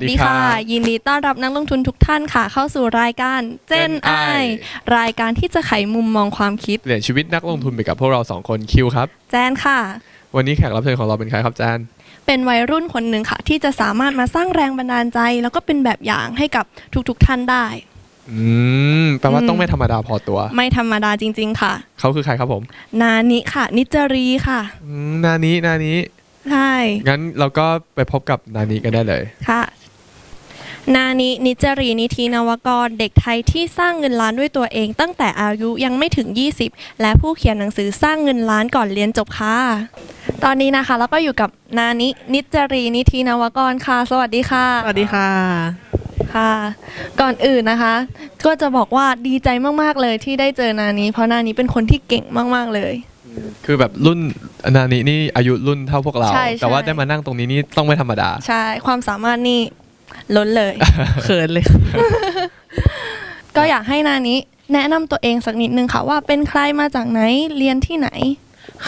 สวัสดีค่ะสวัสดีครับยินดีต้อนรับนักลงทุนทุกท่านค่ะ เข้าสู่รายการเจน Gen ไอ I รายการที่จะไขมุมมองความคิดเปลี่ยนชีวิตนักลงทุนไปกับพวกเราสองคนคิวครับ แจนค่ะ วันนี้แขกรับเชิญของเราเป็นใครครับแจนเป็นวัยรุ่นคนหนึ่งค่ะ ที่จะสามารถมาสร้างแรงบันดาลใจ แล้วก็เป็นแบบอย่างให้กับทุกๆท่านได้อืมแปลว่าอืมต้องไม่ธรรมดาพอตัว ไม่ธรรมดาจริง ๆ ค่ะ เขาคือใครครับผม นานิค่ะ นิจจารีค่ะอืมนานี้นานี้ใช่ งั้นเราก็ไปพบกับนานี้กันได้เลย ค่ะ นานินิจจารีนิธินวกร เด็กไทยที่สร้างเงินล้านด้วยตัวเอง ตั้งแต่อายุยังไม่ถึง 20 และผู้เขียนหนังสือสร้างเงินล้านก่อนเรียนจบค่ะ ตอนนี้นะคะแล้วก็อยู่กับนานินิจจารีนิธินวกรค่ะ สวัสดีค่ะ สวัสดีค่ะค่ะ ก่อนอื่นนะคะ ก็จะบอกว่าดีใจมากๆเลยที่ได้เจอนานิเพราะนานิเป็นคนที่เก่งมากๆเลย คือแบบรุ่นนานี้นี่อายุรุ่นเท่าพวกเรา ใช่ใช่ แต่ว่าได้มานั่งตรงนี้นี่ต้องไม่ธรรมดา ใช่ ความสามารถนี่ ล้นเลย เขินเลยค่ะก็อยากให้นานิแนะนำตัวเองสักนิดนึงค่ะว่าเป็นใครมาจากไหนเรียนที่ไหน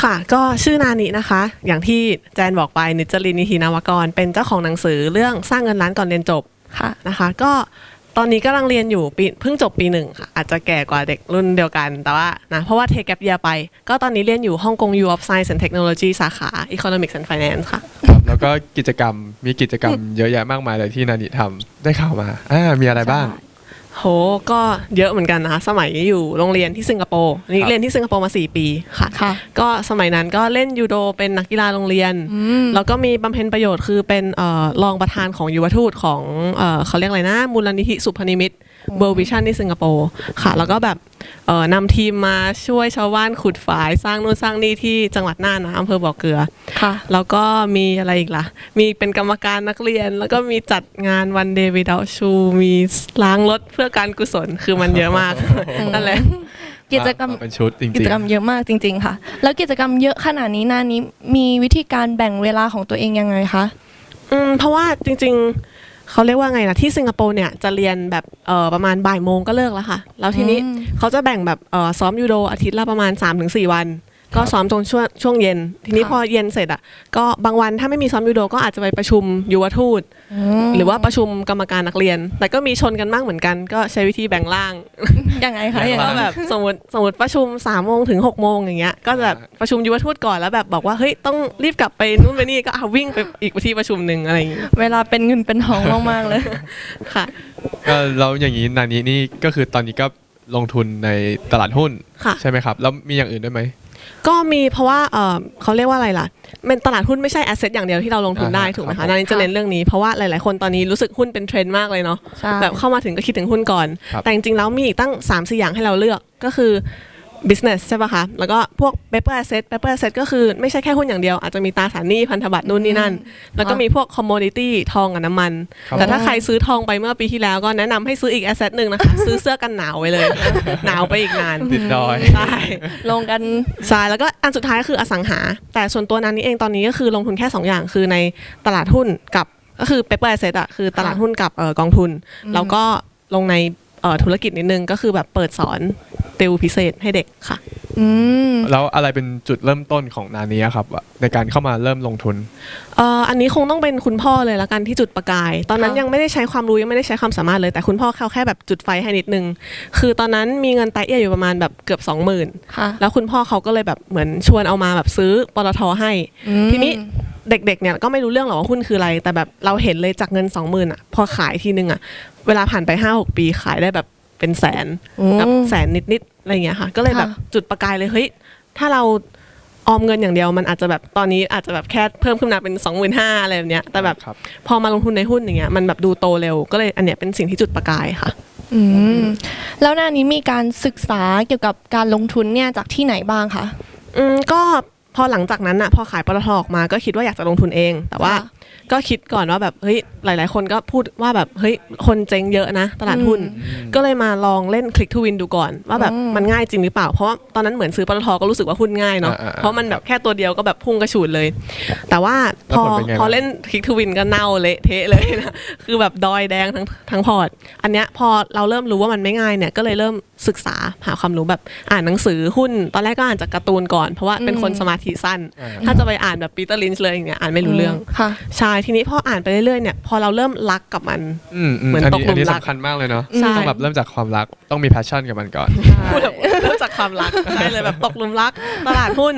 ค่ะ ก็ชื่อนานินะคะ อย่างที่แจนบอกไปนิจจรินนิธินวกร เป็นเจ้าของหนังสือเรื่องสร้างเงินล้านก่อนเรียนจบค่ะนะคะ ก็ตอนนี้กำลังเรียนอยู่ปีเพิ่งจบปีหนึ่งค่ะ อาจจะแก่กว่าเด็กรุ่นเดียวกัน แต่ว่านะเพราะว่าเทคแกปเยียไป ก็ตอนนี้เรียนอยู่ฮ่องกง U of Science and Technology สาขา Economics and Finance ค่ะครับ แล้วก็กิจกรรมมีกิจกรรมเยอะแยะมากมายเลยที่นานี้ทำได้ข่าวมาอ่ามีอะไรบ้าง โห ก็เยอะเหมือนกันนะคะ สมัยอยู่โรงเรียนที่สิงคโปร์นี่ครับเรียนที่สิงคโปร์มา 4 ปีค่ะ ค่ะก็สมัยนั้นก็เล่นยูโดเป็นนักกีฬาโรงเรียน อืม แล้วก็มีบำเพ็ญประโยชน์คือเป็นเออรองประธานของยุวทูตของเออเขาเรียกอะไรนะ มูลนิธิสุพนิมิต เบอร์วิชั่นที่สิงคโปร์ค่ะ แล้วก็แบบเอ่อนำทีมมาช่วยชาวบ้านขุดฝายสร้างนู่นสร้างนี่ที่จังหวัดน่านนะอำเภอบ่อเกลือ ค่ะ แล้วก็มีอะไรอีกล่ะ มีเป็นกรรมการนักเรียน แล้วก็มีจัดงานวันเดย์วิดาชู มีล้างรถเพื่อการกุศลคือมันเยอะมากนั่นแหละกิจกรรมาเป็นชุดจริงกิจกรรมเยอะมากจริง ๆ ค่ะ แล้วกิจกรรมเยอะขนาดนี้นานี้มีวิธีการแบ่งเวลาของตัวเองยังไงคะอืมเพราะว่าจริง ๆ เขาเรียกว่าไงนะที่สิงคโปร์เนี่ยจะเรียนแบบเอ่อประมาณบ่ายโมงก็เลิกแล้วค่ะ แล้วทีนี้อืมเขาจะแบ่งแบบเอ่อซ้อมยูโดอาทิตย์ละประมาณ 3-4 วัน ก็ซ้อมจนช่วงช่วงเย็น ทีนี้ค่ะพอเย็นเสร็จอะก็บางวันถ้าไม่มีซ้อมยูโดก็อาจจะไปประชุมยุวทูตมหรือว่าประชุมกรรมการนักเรียน แต่ก็มีชนกันมากเหมือนกัน ก็ใช้วิธีแบ่งล่างยังไงคะยังไงก็แบบสมมติสมมติประชุม3ามโมงถึง6กโมงอย่างเงี้ยก็จะแบบประชุมยุวทูตก่อนแล้วแบบบอกว่าเฮ้ยต้องรีบกลับไปนู่นไปนี่ก็เอาวิ่งไปอีกที่ประชุมหนึ่งอะไรอย่างเงี้ยเวลาเป็นเงินเป็นทองมากๆเลยค่ะๆก็แล้วอย่างนี้นานี้นี่ก็คือตอนนี้ก็ลงทุนในตลาดหุ้นค่ะใช่ไหมครับ แล้วมีอย่างอื่นด้วยไหม ก็มีเพราะว่าเอ่อเขาเรียกว่าอะไรล่ะเป็นตลาดหุ้นไม่ใช่แอสเซทอย่างเดียวที่เราลงทุนได้อ่าฮะถูกไหมครัคะบนานี้จะเน้นเรื่องนี้เพราะว่าหลายๆคนตอนนี้รู้สึกหุ้นเป็นเทรนด์มากเลยเนาะใช่ แบบเข้ามาถึงก็คิดถึงหุ้นก่อน ครับ แต่จริงๆแล้วมีอีกตั้ง3 4อย่างให้เราเลือกก็คือ business ใช่ป่ะคะ แล้วก็พวก paper asset paper asset ก็คือไม่ใช่แค่หุ้นอย่างเดียว อาจจะมีตราสารหนี้พันธบัตรนู่นนี่นั่น แล้วก็มีพวก commodity ทองกับน้ำมัน ครับ แต่ถ้าใครซื้อทองไปเมื่อปีที่แล้วก็แนะนำให้ซื้ออีก asset หนึ่งนะคะ ซื้อเสื้อกันหนาวไว้เลย หนาวไปอีกนานติดดอย ใช่ลงกัน ใช่แล้วก็อันสุดท้ายก็คืออสังหา แต่ส่วนตัวนั้นนี้เองตอนนี้ก็คือลงทุนแค่2อย่างคือในตลาดหุ้นกับก็คือ paper asset อะคือตลาดหุ้นกับเอ่อกองทุน แล้วก็ลงใน เอ่อธุรกิจนิดนึงก็คือแบบเปิดสอนติวพิเศษให้เด็กค่ะ อืม แล้วอะไรเป็นจุดเริ่มต้นของนานี้ครับว่าในการเข้ามาเริ่มลงทุน เอ่ออันนี้คงต้องเป็นคุณพ่อเลยละกันที่จุดประกาย ตอนนั้นค่ะ ยังไม่ได้ใช้ความรู้ยังไม่ได้ใช้ความสามารถเลยแต่คุณพ่อเขาแค่แบบจุดไฟให้นิดนึง คือตอนนั้นมีเงินไตเอียอยู่ประมาณแบบเกือบ 20,000 ค่ะแล้วคุณพ่อเขาก็เลยแบบเหมือนชวนเอามาแบบซื้อปตทให้อืมทีนี้ เด็กๆเนี่ยก็ไม่รู้เรื่องหรอกว่าหุ้นคืออะไร แต่แบบเราเห็นเลยจากเงิน20,000อะพอขายทีนึงอะเวลาผ่านไป5-6ปีขายได้แบบเป็นแสนโอ้กับแสนนิดๆอะไรอย่างเงี้ยค่ะ ก็เลยแบบค่ะจุดประกายเลยเฮ้ยถ้าเราออมเงินอย่างเดียวมันอาจจะแบบตอนนี้อาจจะแบบแค่เพิ่มขึ้นมาเป็น25,000อะไรแบบเนี้ยแต่แบบครับพอมาลงทุนในหุ้นอย่างเงี้ยมันแบบดูโตเร็วก็เลยอันเนี้ยเป็นสิ่งที่จุดประกายค่ะอืมแล้วนานี้มีการศึกษาเกี่ยวกับการลงทุนเนี่ยจากที่ไหนบ้างคะอืมก็ พอหลังจากนั้นอะพอขายปตทออกมาก็คิดว่าอยากจะลงทุนเอง แต่ว่า ก็คิดก่อนว่าแบบเฮ้ยหลาย ๆ คนก็พูดว่าแบบเฮ้ยคนเจ๊งเยอะนะ ตลาดหุ้น ก็เลยมาลองเล่นคลิกทูวินดูก่อน ว่าแบบอืมมันง่ายจริงหรือเปล่า เพราะว่าตอนนั้นเหมือนซื้อปตทก็รู้สึกว่าหุ้นง่ายเนาะอ่าๆๆเพราะมันแบบแค่ตัวเดียวก็แบบพุ่งกระฉูดเลย แต่ว่าพอแล้วผลเป็นไงพอบ้างเล่นคลิกทูวินก็เน่าเละเทะเลยนะคือแบบดอยแดงทั้งทั้งพอร์ตอันเนี้ยพอเราเริ่มรู้ว่ามันไม่ง่ายเนี่ยก็เลยเริ่มศึกษาหาความรู้แบบอ่านหนังสือหุ้น ตอนแรกก็อ่านจากการ์ตูนก่อน เพราะว่าเป็นคนอืมสมาธิสั้นอ่าถ้าจะไปอ่านแบบปีเตอร์ลินช์เลยอย่างเงี้ยอ่านไม่รู้เรื่องค่ะใช่ใช่ทีนี้พออ่านไปเรื่อยๆเนี่ยพอเราเริ่มรักกับมัน อืมอืมเหมือนอันตกนี้หลุอันมนี้รักสำคัญมากเลยเนาะใช่ ต้องแบบเริ่มจากความรักต้องมี passion กับมันก่อน พูดแบบเริ่มจากความรักใช่เลยแบบตกหลุมรักตลาดหุ้น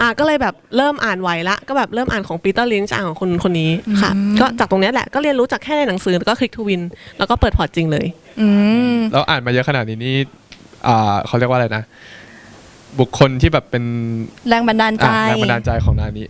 อะก็เลยแบบเริ่มอ่านไหวละ ก็แบบเริ่มอ่านของปีเตอร์ลินช์อ่านของคนคนนี้ค่ะก็จากตรงเนี้ยแหละก็เรียนรู้จากแค่ในหนังสือแล้วก็คลิกทูวิน แล้วก็เปิดพอร์ตจริงเลย อืม แล้วอ่านมาเยอะขนาดนี้นี่อ่าเขาเรียกว่าอะไรนะ บุคคลที่แบบเป็นแรงบันดาลใจ อะแรงบันดาลใจของนานี้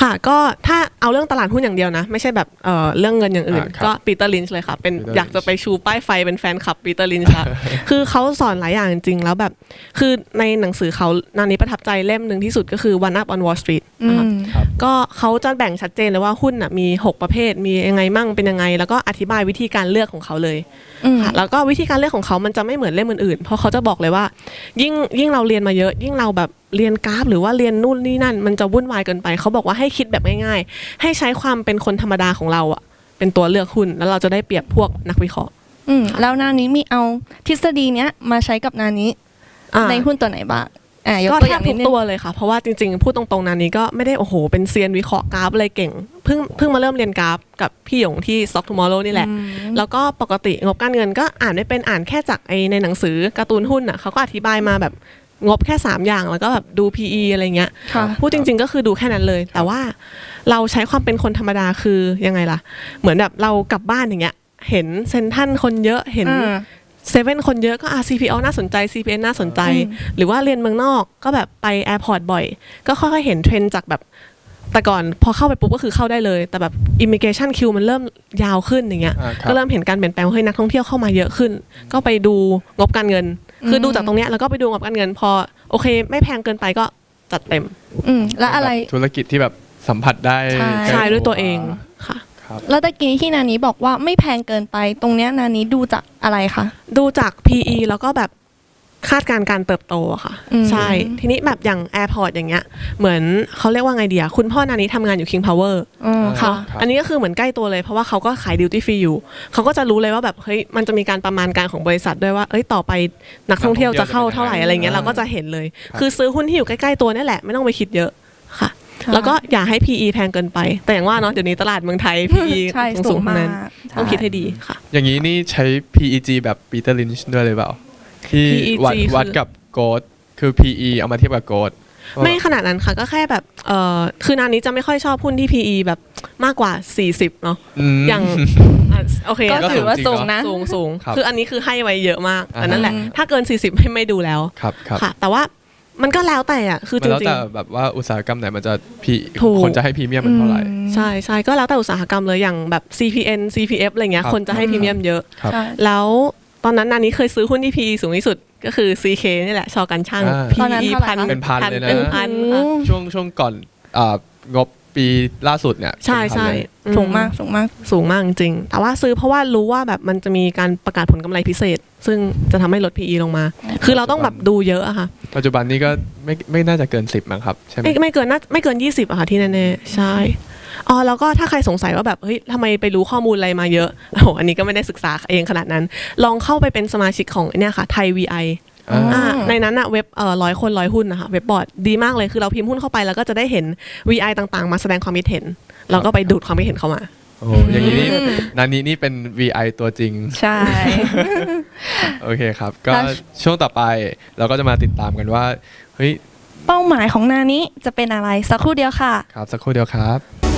ค่ะก็ถ้าเอาเรื่องตลาดหุ้นอย่างเดียวนะ ไม่ใช่แบบเอ่อเรื่องเงินอย่างอื่น อ่าครับก็ปีเตอร์ลินช์เลยค่ะ เป็น Peter อยากจะไปชูป้ายไฟเป็นแฟนคลับปีเตอร์ลินช์ค่ะคือเขาสอนหลายอย่างจริงๆ แล้วแบบ คือในหนังสือเขานานี้ประทับใจเล่มหนึ่งที่สุดก็คือ One Up on Wall Street อืนะคะมก็เขาจะแบ่งชัดเจนเลยว่าหุ้นน่ะมี 6 ประเภท มียังไงมั่งเป็นยังไง แล้วก็อธิบายวิธีการเลือกของเขาเลย อืม ค่ะแล้วก็วิธีการเลือกของเขามันจะไม่เหมือนเล่มอื่นๆ เพราะเขาจะบอกเลยว่า ยิ่งยิ่งเราเรียนมาเยอะ ยิ่งเราแบบ เรียนกราฟ หรือว่าเรียนนู่นนี่นั่น มันจะวุ่นวายเกินไป เขาบอกว่าให้คิดแบบง่ายๆ ให้ใช้ความเป็นคนธรรมดาของเราอะเป็นตัวเลือกหุ้นแล้วเราจะได้เปรียบพวกนักวิเคราะห์อืมแล้วนานี้มีเอาทฤษฎีเนี้ยมาใช้กับนานี้อ่า ในหุ้นตัวไหนบ้างอ่ายกก็ตัวอแทย่าบงนิทุดกนึงตัวเลยค่ะ เพราะว่าจริงๆ พูดตรงๆนานี้ก็ไม่ได้โอ้โห เป็นเซียนวิเคราะห์กราฟอะไรเก่ง เพิ่งเพิ่งมาเริ่มเรียนกราฟกับพี่หยงที่ Stock Tomorrow นี่แหละ อืมแล้วก็ปกติงบการเงินก็อ่านไม่เป็นอ่านแค่จากไอในหนังสือการ์ตูนหุ้นอะเขาก็อธิบายมาแบบ งบแค่ 3 อย่างแล้วก็แบบดู PE อะไรเงี้ยค่ะ พูดจริง ๆ ก็คือดูแค่นั้นเลย แต่ว่าเราใช้ความเป็นคนธรรมดาคือยังไงล่ะ เหมือนแบบเรากลับบ้านอย่างเงี้ย เห็นเซนทรันคนเยอะเห็น อ่า เซเว่นคนเยอะก็อะ CPO น่าสนใจ CPN น่าสนใจ อืม หรือว่าเรียนเมืองนอกก็แบบไปแอร์พอร์ตบ่อย ก็ค่อยๆเห็นเทรนด์จากแบบแต่ก่อนพอเข้าไปปุ๊บก็คือเข้าได้เลย แต่แบบ immigration queue มันเริ่มยาวขึ้นอย่างเงี้ย อ่าครับ ก็เริ่มเห็นการเปลี่ยนแปลงว่าเฮ้ยนักท่องเที่ยวเข้ามาเยอะขึ้น ก็ไปดูงบการเงิน คือดูจากตรงเนี้ยแล้วก็ไปดูงบการเงินพอ โอเค ไม่แพงเกินไปก็จัดเต็มอืมแล้วอะไร ธุรกิจที่แบบสัมผัสได้ใช่ใกล้ใช่ด้วยตัวเองค่ะ ครับแล้วตะกี้ที่นานี้บอกว่าไม่แพงเกินไป ตรงเนี้ยนานี้ดูจากอะไรคะ ดูจาก PE แล้วก็แบบ คาดการณ์การเติบโตอะค่ะอืมใช่ ทีนี้แบบอย่าง Airport อย่างเงี้ย เหมือนเขาเรียกว่าไงเดียคุณพ่อนานี้ทำงานอยู่ King Power อืมค่ะครับอันนี้ก็คือเหมือนใกล้ตัวเลยเพราะว่าเขาก็ขายดิวตี้ฟรีอยู่ เขาก็จะรู้เลยว่าแบบ เฮ้ย มันจะมีการประมาณการของบริษัทด้วยว่า เอ้ย ต่อไปนักท่องเที่ยวจะเข้าเท่าไหร่อะไรเงี้ยเราก็จะเห็นเลย คือซื้อหุ้นที่อยู่ใกล้ๆตัวนี่แหละไม่ต้องไปคิดเยอะค่ะค่ะแล้วก็อย่าให้ PE แพงเกินไป แต่อย่างว่าเนาะเดี๋ยวนี้ตลาดเมืองไทย PE ใช่สูสูงงๆทั้งมานั้กนใช่ต้องคิดให้ดีค่ะ อย่างนี้นี่ใช้ PEG แบบปีเตอร์ลินช์ด้วยเลยเปล่า ที่ PEG วัดคือ วัดกับโกดคือ PE เอามาเทียบกับโกด ไม่ขนาดนั้นค่ะ ก็แค่แบบเออคือนานนี้จะไม่ค่อยชอบหุ้นที่ PE แบบมากกว่า 40 เนาะมอย่างอะโอเคก็ก็ถือว่าสูสูงงจริงเนอะ นะ สูงสูงครับคืออันนี้คือให้ไว้เยอะมากอ่าแต่นั่นแหละอืมถ้าเกิน 40 ไม่ไม่ดูแล้วครับครับค่ะ แต่ว่ามันก็แล้วแต่อะคือมันจแล้วริง แต่แบบว่าอุตสาหกรรมไหนมันจะพีถูก คนจะให้พรีเมียมมันเท่าไหร่ๆใช่ใช่ก็แล้วแต่อุตสาหกรรมเลยอย่างแบบ CPN CPF อะไรเงี้ยครับ คนจะให้พรีเมียมเยอะ ครับ ใช่ แล้ว ตอนนั้นนานนี้เคยซื้อหุ้นที่ PE สูงที่สุดก็คือ CK นี่แหละ ชอกันช่าง อ่า ตอนนั้น PE เท่าไหร่คะ เป็นพันเลยนะ เป็นพันค่ะช่วงช่วงก่อนอ่างบปีล่าสุดเนี่ยใช่เป็นพันใช่เลยอืสูงมากสูงมาก สูงมากจริงๆแต่ว่าซื้อเพราะว่ารู้ว่าแบบมันจะมีการประกาศผลกำไรพิเศษ ซึ่งจะทำให้ลด PE ลงมา คือเราต้องแบบดูเยอะอะค่ะ ปัจจุบันนี้ก็ไม่ไม่น่าจะเกิน10มั้งครับ ใช่ไหมไม่ไม่เกินน่าไม่เกิน 20อะค่ะที่แน่ๆใช่ อ๋อแล้วก็ถ้าใครสงสัยว่าแบบเฮ้ยทำไมไปรู้ข้อมูลอะไรมาเยอะโอ้โหอันนี้ก็ไม่ได้ศึกษาเองขนาดนั้น ลองเข้าไปเป็นสมาชิกของเนี่ยค่ะไทย VI อ่าอ่าในนั้นอะเว็บเอ่อร้อยคนร้อยหุ้นนะคะเว็บบอร์ดดีมากเลยคือเราพิมพ์หุ้นเข้าไปแล้วก็จะได้เห็น VI ต่างๆ มาแสดงความคิดเห็น เราก็ไปดูดความคิดเห็นเข้ามา โอ้อย่างนี้นี่นานี้นี่เป็น VI ตัวจริง ใช่ โอเคครับ ก็แล้ว ช่วงต่อไปเราก็จะมาติดตามกันว่า เฮ้ย เป้าหมายของนานี้จะเป็นอะไรสักครู่เดียวค่ะ ครับ สักครู่เดียวครับ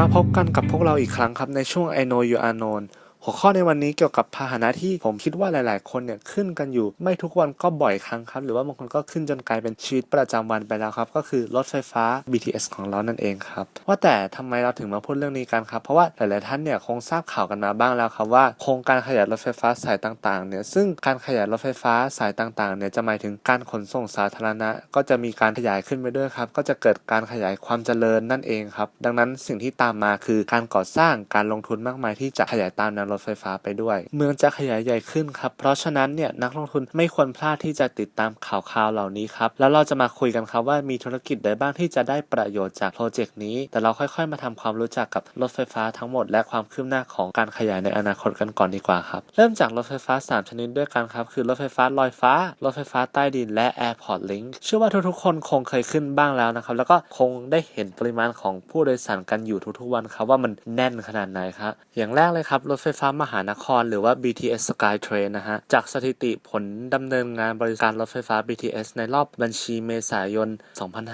มาพบกันกับพวกเราอีกครั้งครับในช่วง I know you are known หัวข้อในวันนี้เกี่ยวกับพาหนะที่ผมคิดว่าหลาย ๆ คนเนี่ยขึ้นกันอยู่ ไม่ทุกวันก็บ่อยครั้งครับ หรือว่าบางคนก็ขึ้นจนกลายเป็นชีวิตประจำวันไปแล้วครับ ก็คือรถไฟฟ้า BTS ของเรานั่นเองครับ ว่าแต่ทำไมเราถึงมาพูดเรื่องนี้กันครับ เพราะว่าหลาย ๆ ท่านเนี่ยคงทราบข่าวกันมาบ้างแล้วครับว่าโครงการขยายรถไฟฟ้าสายต่าง ๆ เนี่ยซึ่งการขยายรถไฟฟ้าสายต่าง ๆ เนี่ยจะหมายถึงการขนส่งสาธารณะ ก็จะมีการขยายขึ้นไปด้วยครับ ก็จะเกิดการขยายความเจริญนั่นเองครับ ดังนั้นสิ่งที่ตามมาคือการก่อสร้างการลงทุนมากมายที่จะขยายตามแนวถไฟฟ้าไปด้วย เมืองจะขยายใหญ่ขึ้นครับ เพราะฉะนั้นเนี่ยนักลงทุนไม่ควรพลาดที่จะติดตามข่าวคราวเหล่านี้ครับ แล้วเราจะมาคุยกันครับว่ามีธุรกิจใดบ้างที่จะได้ประโยชน์จากโปรเจกต์นี้ แต่เราค่อยๆ มาทำความรู้จักกับรถไฟฟ้าทั้งหมด และความคืบหน้าของการขยายในอนาคตกันก่อนดีกว่าครับ เริ่มจากรถไฟฟ้า 3 ชนิดด้วยกันครับ คือรถไฟฟ้าลอยฟ้า รถไฟฟ้าใต้ดิน และ Airport Link เชื่อว่าทุกๆ คนคงเคยขึ้นบ้างแล้วนะครับ แล้วก็คงได้เห็นปริมาณของผู้โดยสารกันอยู่ทุกๆวันครับว่ามันแน่นขนาดไหนครับ อย่างแรกเลยครับรถไฟฟ้ามหานคร หรือว่า BTS Skytrain นะฮะ จากสถิติผลดำเนินงานบริการรถไฟฟ้า BTS ในรอบบัญชีเมษายน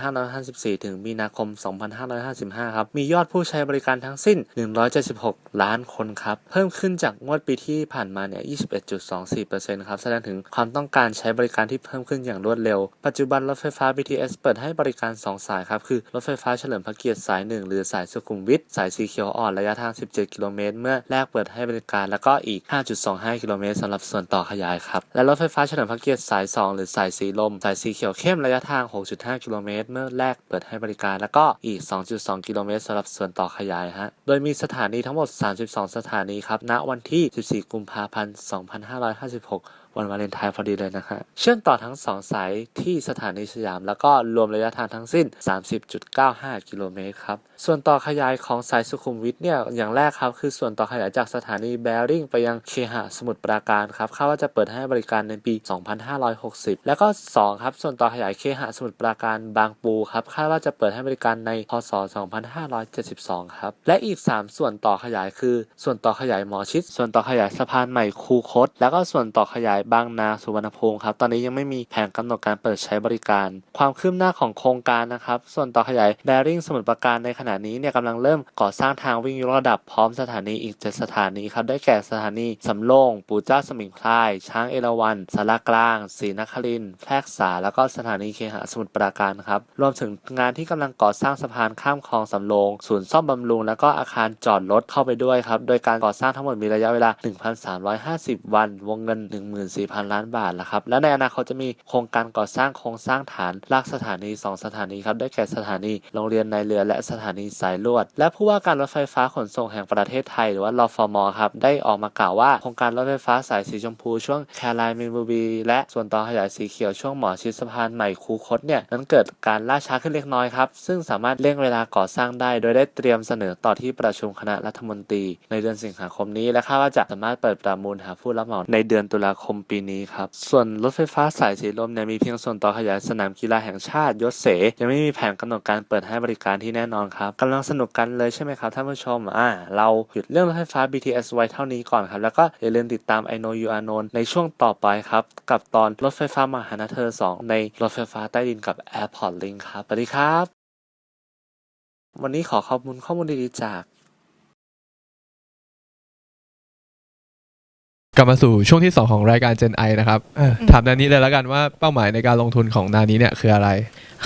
2554 ถึงมีนาคม 2555 ครับ มียอดผู้ใช้บริการทั้งสิ้น 176 ล้านคนครับ เพิ่มขึ้นจากงวดปีที่ผ่านมาเนี่ย 21.24%ครับ แสดงถึงความต้องการใช้บริการที่เพิ่มขึ้นอย่างรวดเร็ว ปัจจุบันรถไฟฟ้า BTS เปิดให้บริการ 2 สายครับ คือรถไฟฟ้าเฉลิมพระเกียรติสาย 1 หรือสายสุขุมวิท สายสีเขียวอ่อนระยะทาง 17 กิโลเมตร เมื่อแรกเปิดให้บริการ แล้วก็อีก 5.25 กิโลเมตรสำหรับส่วนต่อขยายครับ และรถไฟฟ้าเฉลิมพระเกียรติสาย 2 หรือสายสีลม สายสีเขียวเข้มระยะทาง 6.5 กิโลเมตรเมื่อแรกเปิดให้บริการ แล้วก็อีก 2.2 กิโลเมตรสำหรับส่วนต่อขยายฮะ โดยมีสถานีทั้งหมด 32 สถานีครับ ณ วันที่ 14 กุมภาพันธ์ 2556วันวาเลนไทน์พอดีเลยนะฮะเชื่อมต่อทั้ง 2 สายที่สถานีสยาม แล้วก็รวมระยะทางทั้งสิ้น 30.95 กิโลเมตรครับ ส่วนต่อขยายของสายสุขุมวิทเนี่ยอย่างแรกครับ คือส่วนต่อขยายจากสถานีแบริ่งไปยังเคหะสมุทรปราการครับคาดว่าจะเปิดให้บริการในปี 2560 แล้วก็ 2 ครับ ส่วนต่อขยายเคหะสมุทรปราการบางปูครับคาดว่าจะเปิดให้บริการในพศ 2572 ครับ และอีก 3 ส่วนต่อขยายคือ ส่วนต่อขยายหมอชิด ส่วนต่อขยายสะพานใหม่คูคตแล้วก็ส่วนต่อขยายบางนาสุวรรณภูมิครับ ตอนนี้ยังไม่มีแผนกำหนดการเปิดใช้บริการ ความคืบหน้าของโครงการนะครับ ส่วนต่อขยายแบริ่งสมุทรปราการในขณะนี้เนี่ยกำลังเริ่มก่อสร้างทางวิ่งยกระดับพร้อมสถานีอีก7สถานีครับ ได้แก่สถานีสำโรงปู่เจ้าสมิงพราย ช้างเอราวัณสารกลางศรีนครินแพรกษา แล้วก็สถานีเคหะสมุทรปราการครับ รวมถึงงานที่กำลังก่อสร้างสะพานข้ามคลองสำโรงศูนย์ซ่อมบำรุง แล้วก็อาคารจอดรถเข้าไปด้วยครับ โดยการก่อสร้างทั้งหมดมีระยะเวลา 1,350 วัน วงเงิน14,000 ล้านบาทแล้วครับและในอนาคตจะมีโครงการก่อสร้างโครงสร้างฐานรากสถานี 2 สถานีครับได้แก่สถานีโรงเรียนในเรือและสถานีสายลวด และผู้ว่าการรถไฟฟ้าขนส่งแห่งประเทศไทยหรือว่ารฟมครับได้ออกมากล่าวว่าโครงการรถไฟฟ้าสายสีชมพูช่วงแครายมินบูบีและส่วนต่อขยายสีเขียวช่วงหมอชิดสะพานใหม่คูคตเนี่ยนั้นเกิดการล่าช้าขึ้นเล็กน้อยครับซึ่งสามารถเร่งเวลาก่อสร้างได้ โดยได้เตรียมเสนอต่อที่ประชุมคณะรัฐมนตรี ในเดือนสิงหาคมนี้และคาดว่าจะสามารถเปิดประมูลหาผู้รับเหมาในเดือนตุลาคมปีนี้ครับ ส่วนรถไฟฟ้าสายสีลมเนี่ยมีเพียงส่วนต่อขยายสนามกีฬาแห่งชาติยศเสยังไม่มีแผนกำหนดการเปิดให้บริการที่แน่นอนครับกำลังสนุกกันเลยใช่ไหมครับท่านผู้ชมอ่าเราหยุดเรื่องรถไฟฟ้า BTS ไว้เท่านี้ก่อนครับ แล้วก็อย่าลืมติดตาม I know you are known ในช่วงต่อไปครับ กับตอนรถไฟฟ้ามหานคร2ในรถไฟฟ้าใต้ดินกับ Airport Link ครับสวัสดีครับ วันนี้ขอขอบคุณข้อมูลดีๆจาก กลับมาสู่ช่วงที่ 2 ของรายการ Gen I นะครับอะถามนานี้เลยแล้วกันว่าเป้าหมายในการลงทุนของนานี้เนี่ยคืออะไร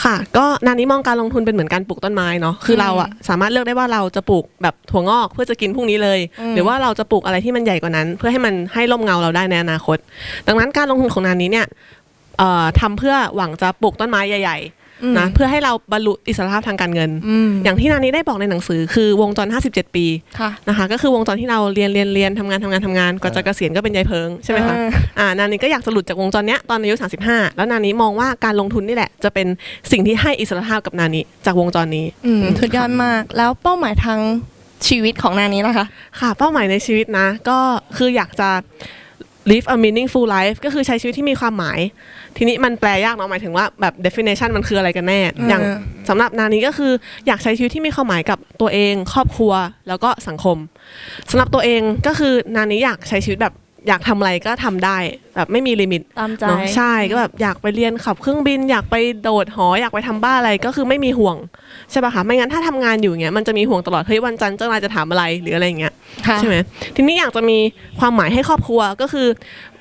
ค่ะ ก็นานี้มองการลงทุนเป็นเหมือนการปลูกต้นไม้เนาะคือเราอะสามารถเลือกได้ว่าเราจะปลูกแบบถั่วงอกเพื่อจะกินพรุ่งนี้เลย อืม หรือว่าเราจะปลูกอะไรที่มันใหญ่กว่านั้น เพื่อให้มันให้ร่มเงาเราได้ในอนาคต ดังนั้นการลงทุนของนานี้เนี่ยเอ่อทำเพื่อหวังจะปลูกต้นไม้ใหญ่อืมๆ นะเพื่อให้เราบรรลุอิสรภาพทางการเงินอืมอย่างที่นานี้ได้บอกในหนังสือ คือวงจร 57 ปีค่ะนะคะก็คือวงจรที่เราเรียนเรียนเรียนทำงานทำงานทำงานกว่าจะเกษียณก็เป็นยายเพิงใช่ไหมคะเอออ่านานี้ก็อยากจะหลุดจากวงจรเนี้ยตอนอายุ35 แล้วนานี้มองว่าการลงทุนนี่แหละ จะเป็นสิ่งที่ให้อิสรภาพกับนานี้จากวงจรนี้อืมสุดยอดมากแล้วเป้าหมายทางชีวิตของนานี้ล่ะคะ ค่ะ เป้าหมายในชีวิตนะ ก็คืออยากจะ live a meaningful life ก็คือใช้ชีวิตที่มีความหมาย ทีนี้มันแปลยากเนาะหมายถึงว่าแบบ definition มันคืออะไรกันแน่อืมอย่างสำหรับนานี้ก็คืออยากใช้ชีวิตที่มีความหมายกับตัวเอง ครอบครัวแล้วก็สังคมสำหรับตัวเองก็คือนานี้อยากใช้ชีวิตแบบ อยากทำอะไรก็ทำได้แบบไม่มีลิมิตตามใจ เนอะใช่ก็แบบอยากไปเรียนขับเครื่องบิน อยากไปโดดหออยากไปทำบ้านอะไรก็คือไม่มีห่วงใช่ป่ะคะไม่งั้นถ้าทำงานอยู่อย่างเงี้ยมันจะมีห่วงตลอดเฮ้ยวันจันทร์เจ้านายจะถามอะไรหรืออะไรอย่างเงี้ย ค่ะ ใช่ไหมทีนี้อยากจะมีความหมายให้ครอบครัวก็คือ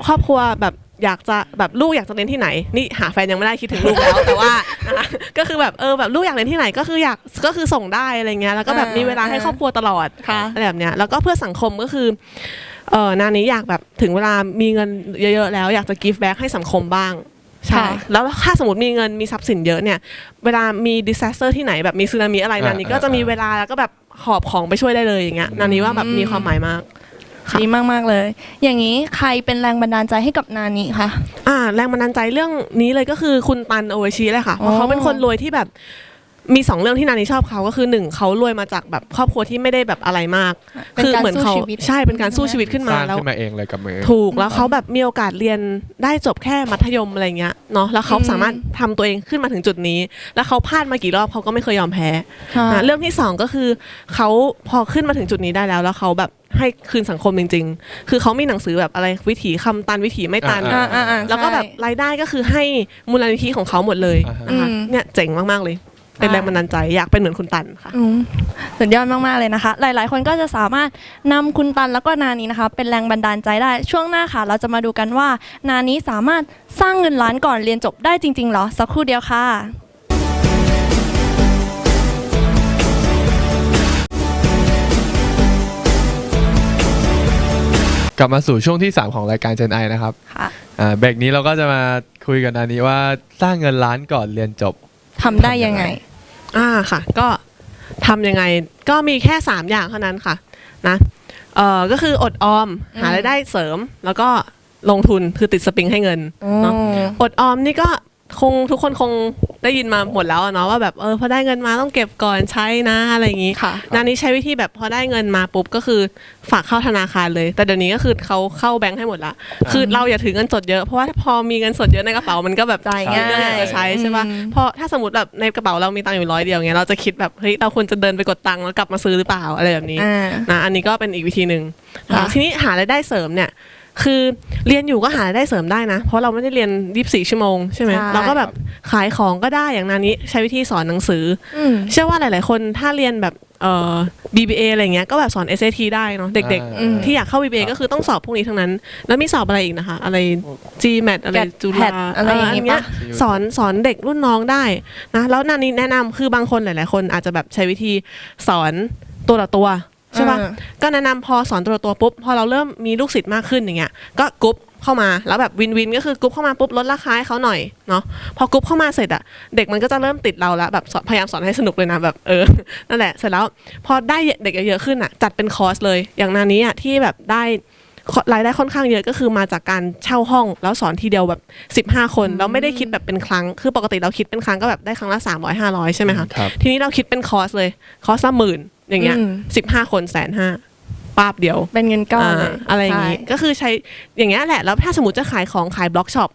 ครอบครัวแบบอยากจะแบบลูกอยากจะเรียนที่ไหน นี่หาแฟนยังไม่ได้คิดถึงลูกแล้ว แต่ว่านะคะก็คือแบบเออแบบลูกอยากเรียนที่ไหนก็คืออยากก็คือส่งได้อะไรเงี้ยแล้วก็แบบมีเวลาให้ครอบครัวตลอดค่ะ อะไรแบบเนี้ยแล้วก็เพื่อสังคมก็คือ เออนานี้อยากแบบถึงเวลามีเงินเยอะๆแล้วอยากจะ give back ให้สังคมบ้างใช่ค่ะแล้วถ้าสมมติมีเงินมีทรัพย์สินเยอะเนี่ย เวลามี disaster ที่ไหนแบบมีสึนามิอะไรอ่านานี้ก็จะมีเวลาแล้วก็แบบหอบของไปช่วยได้เลยอย่างเงี้ยนานี้ว่าแบบมีความหมายมากค่ะดีมากๆเลย อย่างนี้ใครเป็นแรงบันดาลใจให้กับนานิคะอ่า แรงบันดาลใจเรื่องนี้เลยก็คือคุณตันโอเวชิเลยค่ะเพอ๋ราะอเขาเป็นคนรวยที่แบบ มีสองเรื่องที่นานีชอบเขาก็คือหนึ่งเขารวยมาจากแบบครอบครัวที่ไม่ได้แบบอะไรมาก เป็นคือการเหมือนสู้เขาชีวิต ใช่เป็นการสู้ชีวิตขึ้นสมาร้างแล้ว ขึ้นมาเองเลยกับมือ ถูกแล้วเขาแบบมีโอกาสเรียนได้จบแค่มัธยมอะไรเงี้ยเนาะแล้วเขาอืม สามารถทำตัวเองขึ้นมาถึงจุดนี้ แล้วเขาพลาดมากี่รอบเขาก็ไม่เคยยอมแพ้ค่ะอะเรื่องที่สองก็คือเขาพอขึ้นมาถึงจุดนี้ได้แล้ว แล้วเขาแบบให้คืนสังคมจริง ๆ คือเขามีหนังสือแบบอะไรวิถีคำตันวิถีไม่ตัน อ่าอ่าอ่าแล้วก็แบบรายได้ก็คือให้มูลนิธิของเขาหมดเลยอ่าฮะ นะคะอืม เนี่ยเจ๋งมากๆเลย เป็นแรงบันดาลใจอยากเป็นเหมือนคุณตันค่ะ อืมสุดยอดมาก ๆ เลยนะคะ หลาย ๆ คนก็จะสามารถนำคุณตันแล้วก็นานี้นะคะ เป็นแรงบันดาลใจได้ช่วงหน้าค่ะ เราจะมาดูกันว่า นานี้สามารถสร้างเงินล้านก่อนเรียนจบได้จริง ๆ เหรอ สักครู่เดียวค่ะ กลับมาสู่ช่วงที่ 3 ของรายการ Gen I นะครับค่ะ อ่าเบรกนี้เราก็จะมาคุยกันอันนี้ว่าสร้างเงินล้านก่อนเรียนจบ ทำได้ยังไง อ่าค่ะ ก็ทำยังไงก็มีแค่ 3 อย่างเท่านั้นค่ะนะเอ่อก็คืออดออมอืม หารายได้เสริม แล้วก็ลงทุนคือติดสปริงให้เงินเนาะอืมอดออมนี่ก็ คงทุกคนคงได้ยินมาหมดแล้วอะเนาะว่าแบบเออพอได้เงินมาต้องเก็บก่อนใช้นะอะไรอย่างงี้ค่ะนานี้ใช้วิธีแบบพอได้เงินมาปุ๊บก็คือฝากเข้าธนาคารเลย แต่เดี๋ยวนี้ก็คือเขาเข้าแบงค์ให้หมดละ คือเราอย่าถือเงินสดเยอะเพราะว่าพอมีเงินสดเยอะในกระเป๋ามันก็แบบจ่ายง่าย เรื่องอยากจะใช้ใช่ป่ะอืมเพราะถ้าสมมติแบบในกระเป๋าเรามีตังค์อยู่ร้อยเดียวเงี้ยเราจะคิดแบบเฮ้ยเราควรจะเดินไปกดตังค์แล้วกลับมาซื้อหรือเปล่าอะไรแบบนี้อ่า นะอันนี้ก็เป็นอีกวิธีหนึ่งค่ะ ทีนี้หารายได้เสริมเนี่ย คือเรียนอยู่ก็หารายได้เสริมได้นะ เพราะเราไม่ได้เรียน 24 ชั่วโมงใช่ไหมใช่ เราก็แบบขายของก็ได้อย่างนานี้ใช้วิธีสอนหนังสือ อืม เชื่อว่าหลาย ๆ คนถ้าเรียนแบบเอ่อ BBA อะไรเงี้ยก็แบบสอน SAT ได้เนาะเด็ก อ่า ๆ ที่อยากเข้า BBA ก็คือต้องสอบพวกนี้ทั้งนั้น แล้วมีสอบอะไรอีกนะคะ อะไร GMAT อะไร GAT จุฬา PAT อะไรอย่างงี้เงี้ยปะ สอนสอนเด็กรุ่นน้องได้นะแล้วนานี้แนะนำคือบางคนหลาย ๆ คนอาจจะแบบใช้วิธีสอนตัวต่อตัว ใช่ปะอ่าก็แนะนำพอสอนตัวต่อตัวปุ๊บพอเราเริ่มมีลูกศิษย์มากขึ้นอย่างเงี้ยก็กรุ๊ปเข้ามาแล้วแบบวินวินก็คือกรุ๊ปเข้ามาปุ๊บลดราคาให้เขาหน่อยเนาะพอกรุ๊ปเข้ามาเสร็จอะเด็กมันก็จะเริ่มติดเราแล้วแบบสอนพยายามสอนให้สนุกเลยนะแบบเออนั่นแหละเสร็จแล้วพอได้เด็กเยอะๆขึ้นอะจัดเป็นคอร์สเลย อย่างนานี้อะที่แบบได้รายได้ค่อนข้างเยอะก็คือมาจากการเช่าห้อง แล้วสอนทีเดียวแบบ 15 คนแล้วไม่ได้คิดแบบเป็นครั้ง คือปกติเราคิดเป็นครั้งก็แบบได้ครั้งละ300 500 ใช่ไหมคะครับทีนี้เราคิดเป็นคอร์สเลยคอร์สละหมื่น อย่างเงี้ยอืม สิบห้าคนแสนห้าปาบเดียวเป็นเงินก้อนเลยาอะไรอย่างงี้ใช่ก็คือใช้อย่างเงี้ยแหละแล้วถ้าสมมติจะขายของขายบล็อกช็อป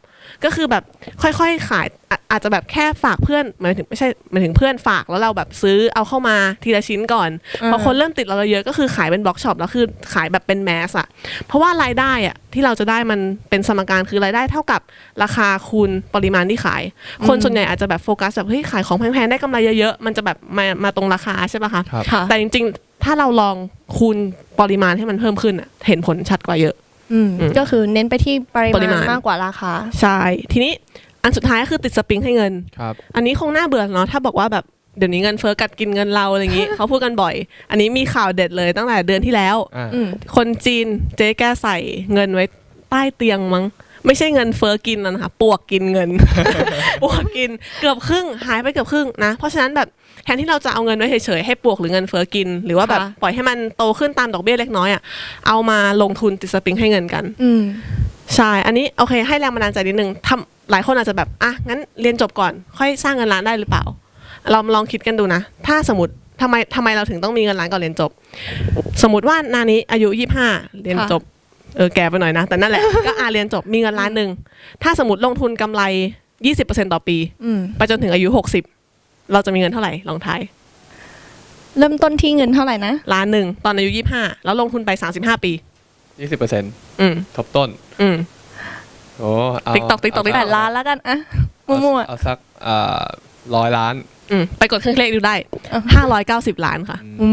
ก็คือแบบค่อยๆขายอะอาจจะแบบแค่ฝากเพื่อนหมายถึงไม่ใช่หมายถึงเพื่อนฝากแล้วเราแบบซื้อเอาเข้ามาทีละชิ้นก่อนพอคนเริ่มติดเราเยอะก็คือขายเป็นบล็อกช็อปแล้วคือขายแบบเป็นแมสอะเพราะว่ารายได้อะที่เราจะได้มันเป็นสมการคือรายได้เท่ากับราคาคูณปริมาณที่ขาย คนส่วนใหญ่อาจจะแบบโฟกัสแบบเฮ้ยขายของแพงๆได้กำไรเยอะๆมันจะแบบมามาตรงราคาใช่ปะคะครับค่ะแต่จริงๆ ถ้าเราลองคูณปริมาณให้มันเพิ่มขึ้นอะเห็นผลชัดกว่าเยอะ อืม อืม ก็คือเน้นไปที่ปริปริมามาณ ณมากกว่าราคา ใช่ทีนี้อันสุดท้ายก็คือติดสปริงให้เงิน ครับ อันนี้คงน่าเบื่อเนาะถ้าบอกว่าแบบเดี๋ยวนี้เงินเฟ้อกัดกินเงินเราอะไรอย่างนี้ เขาพูดกันบ่อย อันนี้มีข่าวเด็ดเลยตั้งแต่เดือนที่แล้ว อ่า อืม คนจีนเจ๊แกใส่เงินไว้ใต้เตียงมั้ง ไม่ใช่เงินเฟ้อกินแล้วนะคะปวกกินเงิน ปวกกินเกือบครึ่งหายไปเกือบครึ่งนะ เพราะฉะนั้นแบบแทนที่เราจะเอาเงินไว้เฉยๆให้ปวกหรือเงินเฟ้อกิน หรือว่าแบบค่ะ ปล่อยให้มันโตขึ้นตามดอกเบี้ยเล็กน้อยอะเอามาลงทุนติดสปริงให้เงินกัน อืม ใช่ อันนี้โอเค ให้แรงบันดาลใจนิดนึงทำหลายคนอาจจะแบบ อะ งั้นเรียนจบก่อน ค่อยสร้างเงินล้านได้หรือเปล่า เราลองคิดกันดูนะ ถ้าสมมติทำไมทำไมเราถึงต้องมีเงินล้านก่อนเรียนจบ สมมติว่านานี้อายุยี่ห้าเรียนค่ะจบ เออ แก่ไปหน่อยนะ แต่นั่นแหละ ก็อาเรียนจบ มีเงินล้านหนึ่ง ถ้าสมมติลงทุนกำไร 20%ต่อปี อืม ไปจนถึงอายุ 60 เราจะมีเงินเท่าไหร่ลองทายเริ่มต้นที่เงินเท่าไหร่นะ ล้านหนึ่งตอนอายุ25แล้วลงทุนไป35ปี ยี่สิบเปอร์เซ็นต์อืมทบต้น อืม โอ้เอา TikTok TikTok เอสักแปดล้านแล้วกันอะเอามั่วเอาสักอ่าร้อยล้านอืมไปกดเครื่องเลขดูได้อะ590ล้านค่ะๆอื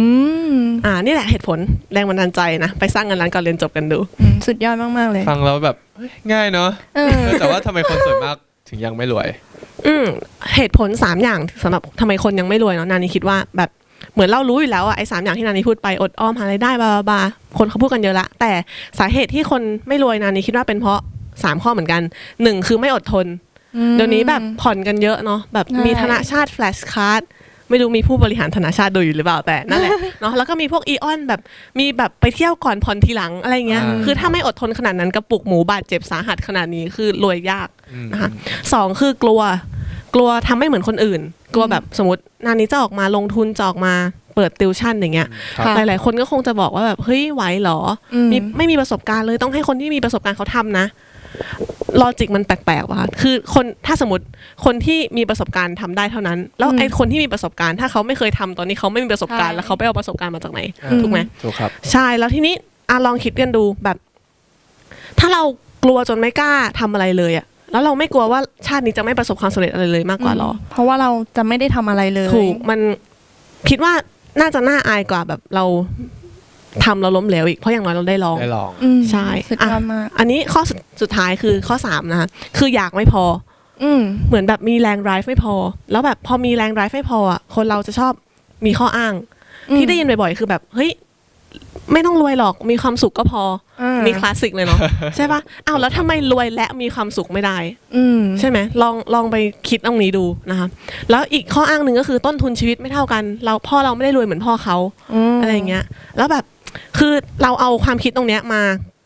มอ่านี่แหละเหตุผลแรงบันดาลใจนะ ไปสร้างเงินล้านก่อนเรียนจบกันดู อืมสุดยอดมาก ๆ เลย ฟังแล้วแบบเฮ้ยง่ายเนาะเออเออแต่ว่าทำไมคนส่วนมาก ถึงยังไม่รวย อืมเหตุผล3อย่างสำหรับทำไมคนยังไม่รวยเนาะนานี่คิดว่าแบบเหมือนเรารู้อยู่แล้วอะไอ้สามอย่างที่นานี่พูดไปอดออมหารายได้บาบาบาคนเขาพูดกันเยอะละ แต่สาเหตุที่คนไม่รวยนานี่คิดว่าเป็นเพราะ3ข้อเหมือนกันหนึ่งคือไม่อดทน เดี๋ยวนี้แบบผ่อนกันเยอะเนาะแบบใช่มีธนาชาติแฟลชการ์ด ไม่รู้มีผู้บริหารธนาชาติดูอยู่หรือเปล่าแต่นั่นแหละเนาะแล้วก็มีพวกอีออนแบบมีแบบไปเที่ยวก่อนผ่อนทีหลังอะไรเงี้ยอ่าคือถ้าไม่อดทนขนาดนั้นกระปุกหมูบาดเจ็บสาหัสขนาดนี้คือรวยยากอืมนะคะสองคือกลัวกลัวทำไม่เหมือนคนอื่น กลัวแบบสมมตินานนี้จะออกมาลงทุนจะออกมาเปิดติวชั่นอย่างเงี้ยครับค่ะหลาย ๆ คนก็คงจะบอกว่าแบบเฮ้ยไหวเหรออืมมีไม่มีประสบการณ์เลยต้องให้คนที่มีประสบการณ์เขาทำนะ ลอจิกมันแปลกๆว่ะคือคนถ้าสมมติคนที่มีประสบการณ์ทำได้เท่านั้น แล้วอืมไอ้คนที่มีประสบการณ์ ถ้าเขาไม่เคยทำตอนนี้เขาไม่มีประสบการณ์ใช่ แล้วเขาไปเอาประสบการณ์มาจากไหนอ่าถูกไหม ถูกครับ ใช่แล้วทีนี้อะลองคิดกันดูแบบ ถ้าเรากลัวจนไม่กล้าทำอะไรเลยอะแล้วเราไม่กลัวว่าชาตินี้จะไม่ประสบความสำเร็จอะไรเลยมากกว่าหรอเพราะว่าเราจะไม่ได้ทำอะไรเลย ถูกมันคิดว่าน่าจะน่าอายกว่าแบบเรา ทำเราล้มเหลวอีกเพราะอย่างน้อยเราได้ลองได้ลอง อืมใช่สุดยอดมากอันนี้ข้อสุดสุดท้ายคือข้อสามนะคะคืออยากไม่พอ อืม เหมือนแบบมีแรง drive ไม่พอ แล้วแบบพอมีแรง drive ไม่พออะคนเราจะชอบมีข้ออ้าง ที่ได้ยินบ่อยๆ คือแบบเฮ้ยไม่ต้องรวยหรอกมีความสุขก็พออ่าอมีคลาสสิกเลยเนาะ ใช่ปะอ้าวแล้วทำไมรวยและมีความสุขไม่ได้ อืม ใช่ไหมลองลองไปคิดตรงนี้ดูนะคะแล้วอีกข้ออ้างหนึ่งก็คือต้นทุนชีวิตไม่เท่ากัน เราพ่อเราไม่ได้รวยเหมือนพ่อเขามอะไรอย่างเงี้ย แล้วแบบ คือเราเอาความคิดตรงเนี้ยมา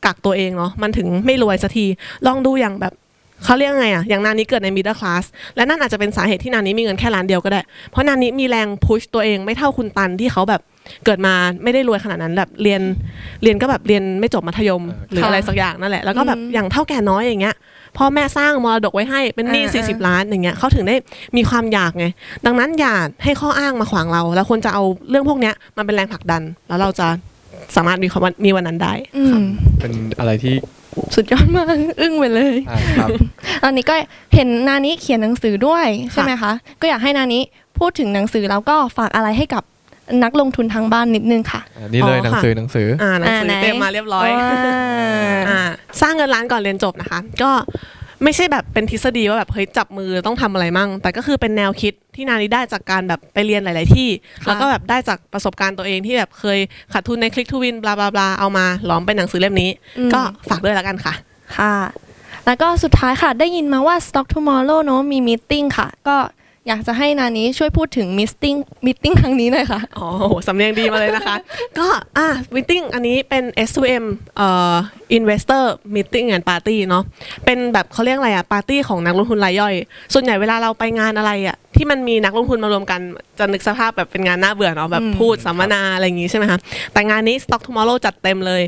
กักตัวเองเนาะมันถึงไม่รวยสักที ลองดูอย่างแบบเขาเรียกไงอะอย่างนานี้เกิดใน middle class และนั่นอาจจะเป็นสาเหตุที่นานี้มีเงินแค่ล้านเดียวก็ได้ เพราะนานี้มีแรงพุชตัวเองไม่เท่าคุณตันที่เขาแบบเกิดมาไม่ได้รวยขนาดนั้นแบบเรียนเรียนก็แบบเรียนไม่จบมัธยมเออหรืออะไรสักอย่างนั่นแหละแล้วก็แบบอืมอย่างเท่าแก่น้อยอย่างเงี้ยพ่อแม่สร้างมรดกไว้ให้เป็นหนี้อ่า40 ล้านอย่างเงี้ยเขาถึงได้มีความอยากไง ดังนั้นอย่าให้ข้ออ้างมาขวางเรา แล้วควรจะเอาเรื่องพวกเนี้ยมันเป็นแรงผลักดัน แล้วเราจะ สามารถมีความมีวันนั้นได้ อืมเป็นอะไรที่สุดยอดมาก อึ้งไปเลย อ่าครับตอนนี้ก็เห็นนานี้เขียนหนังสือด้วยใช่ไหมคะ ก็อยากให้นานี้พูดถึงหนังสือแล้วก็ฝากอะไรให้กับนักลงทุนทางบ้านนิดนึงค่ะ อ่านี่เลยอ๋อหนังค่ะ สือหนังสือ อ่าหนังสือไหนเตรียมมาเรียบร้อยว้าอ่าสร้างเงินล้านก่อนเรียนจบนะคะ ก็ ไม่ใช่แบบเป็นทฤษฎีว่าแบบเฮ้ยจับมือต้องทำอะไรมั่ง แต่ก็คือเป็นแนวคิดที่นานี้ได้จากการแบบไปเรียนหลาย ๆ ที่ค่ะแล้วก็แบบได้จากประสบการณ์ตัวเองที่แบบเคยขาดทุนในคลิกทูวินบลาบลาบลาเอามาล้อมเป็นหนังสือเล่มนี้ อืม ก็ฝากด้วยแล้วกันค่ะ ค่ะ แล้วก็สุดท้ายค่ะได้ยินมาว่า Stock Tomorrow เนอะมีม e t i n g ค่ะ ก็ อยากจะให้นานี้ช่วยพูดถึงมิ t ติ้งมิติ้งครั้งนี้หน่อยค่ะ อ๋อโหสำเนียงดีมาเลยนะคะ ก็อะมิ팅อันนี้เป็น S2M เอ่อ Investor Meeting and Party เนาะเป็นแบบเขาเรียกอะไรอะปาร์ตี้ของนักลงทุนรายย่อย ส่วนใหญ่เวลาเราไปงานอะไรอะที่มันมีนักลงทุนมารวมกัน จะนึกสภาพแบบเป็นงานน่าเบื่อเนาะแบบอืมพูดสัมมนาอะไรอย่างงี้ใช่ไหมคะแต่งานนี้ Stock Tomorrow จัดเต็มเลย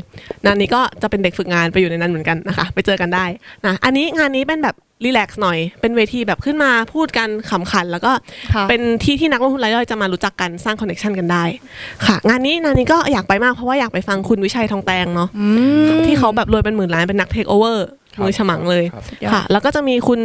งานนี้ก็จะเป็นเด็กฝึกงานไปอยู่ในนั้นเหมือนกันนะคะ ไปเจอกันได้นะอันนี้งานนี้เป็นแบบ รีแลกซ์หน่อย เป็นเวทีแบบขึ้นมาพูดกันขำขัน แล้วก็ค่ะ เป็นที่ที่นักลงทุนรายย่อยจะมารู้จักกันสร้างคอนเน t ชันกันได้ ค่ะ งานนี้งานนี้ก็อยากไปมากเพราะว่าอยากไปฟังคุณวิชัยทองแตงเนาะ อืม ที่เขาแบบรวยเป็นหมื่นล้านเป็นนักเทคโอเวอร์ครับมือฉมังเลยครับ สุดยอดค่ะ แล้วก็จะมีคุณ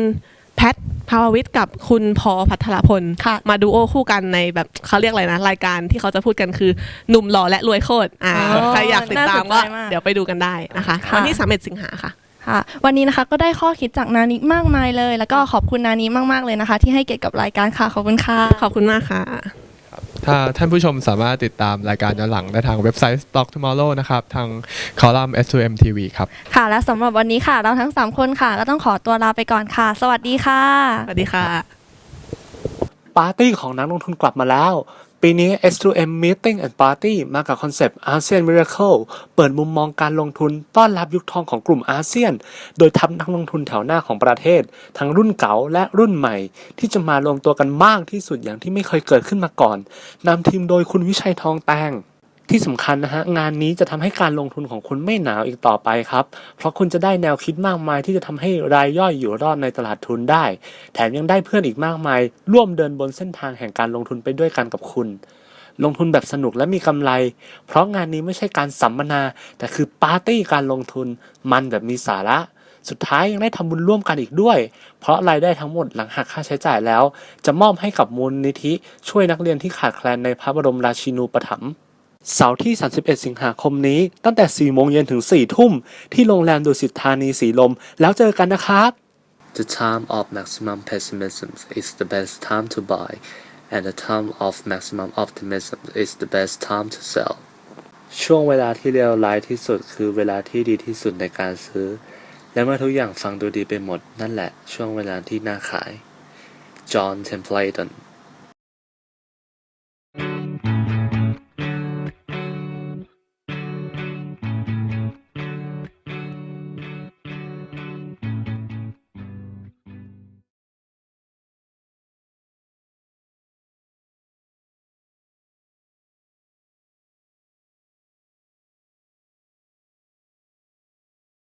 แพทภาววิทย์กับคุณพอพัทรพล ค่ะ มาดูโอคู่กันในแบบเขาเรียกอะไรนะ รายการที่เขาจะพูดกันคือหนุ่มหล่อและรวยโคตรอ่าอ๋อใครอยากติดตามก็น่าสนใจมาก เดี๋ยวไปดูกันได้นะคะ ค่ะ วันที่ 31 สิงหาค่ะ ค่ะ วันนี้นะคะก็ได้ข้อคิดจากนานิมากมายเลย แล้วก็ขอบคุณนานิมากๆเลยนะคะ ที่ให้เกียรติกับรายการค่ะขอบคุณค่ะขอบคุณมากค่ะ ถ้าท่านผู้ชมสามารถติดตามรายการย้อนหลังได้ทางเว็บไซต์ Stock Tomorrow นะครับ ทางคอลัมน์ S2M TV ครับ ค่ะ และสำหรับวันนี้ค่ะ เราทั้ง 3 คนค่ะ ก็ต้องขอตัวลาไปก่อนค่ะ สวัสดีค่ะ สวัสดีค่ะ ปาร์ตี้ของนักลงทุนกลับมาแล้ว ปีนี้ S2M Meeting and Party มากับคอนเซปต์ ASEAN Miracle เปิดมุมมองการลงทุนต้อนรับยุคทองของกลุ่มอาเซียน โดยทัพนักลงทุนแถวหน้าของประเทศ ทั้งรุ่นเก่าและรุ่นใหม่ ที่จะมารวมตัวกันมากที่สุดอย่างที่ไม่เคยเกิดขึ้นมาก่อนนำทีมโดยคุณวิชัยทองแตง ที่สำคัญนะฮะงานนี้จะทำให้การลงทุนของคุณไม่หนาวอีกต่อไปครับ เพราะคุณจะได้แนวคิดมากมายที่จะทำให้รายย่อยอยู่รอดในตลาดทุนได้ แถมยังได้เพื่อนอีกมากมาย ร่วมเดินบนเส้นทางแห่งการลงทุนไปด้วยกันกับคุณ ลงทุนแบบสนุกและมีกำไร เพราะงานนี้ไม่ใช่การสัมมนา แต่คือปาร์ตี้การลงทุน มันแบบมีสาระสุดท้ายยังได้ทำบุญร่วมกันอีกด้วย เพราะรายได้ทั้งหมดหลังหักค่าใช้จ่ายแล้ว จะมอบให้กับมูลนิธิช่วยนักเรียนที่ขาดแคลนในพระบรมราชินูปถัมภ์ เสาร์ที่ 31 สิงหาคมนี้ ตั้งแต่ 4 โมงเย็นถึง 4 ทุ่ม ที่โรงแรมดุสิตธานีสีลม แล้วเจอกันนะครับ The time of maximum pessimism is the best time to buy, and the time of maximum optimism is the best time to sell. ช่วงเวลาที่เลวร้ายที่สุดคือเวลาที่ดีที่สุดในการซื้อ และเมื่อทุกอย่างฟังดูดีไปหมดนั่นแหละช่วงเวลาที่น่าขาย John Templeton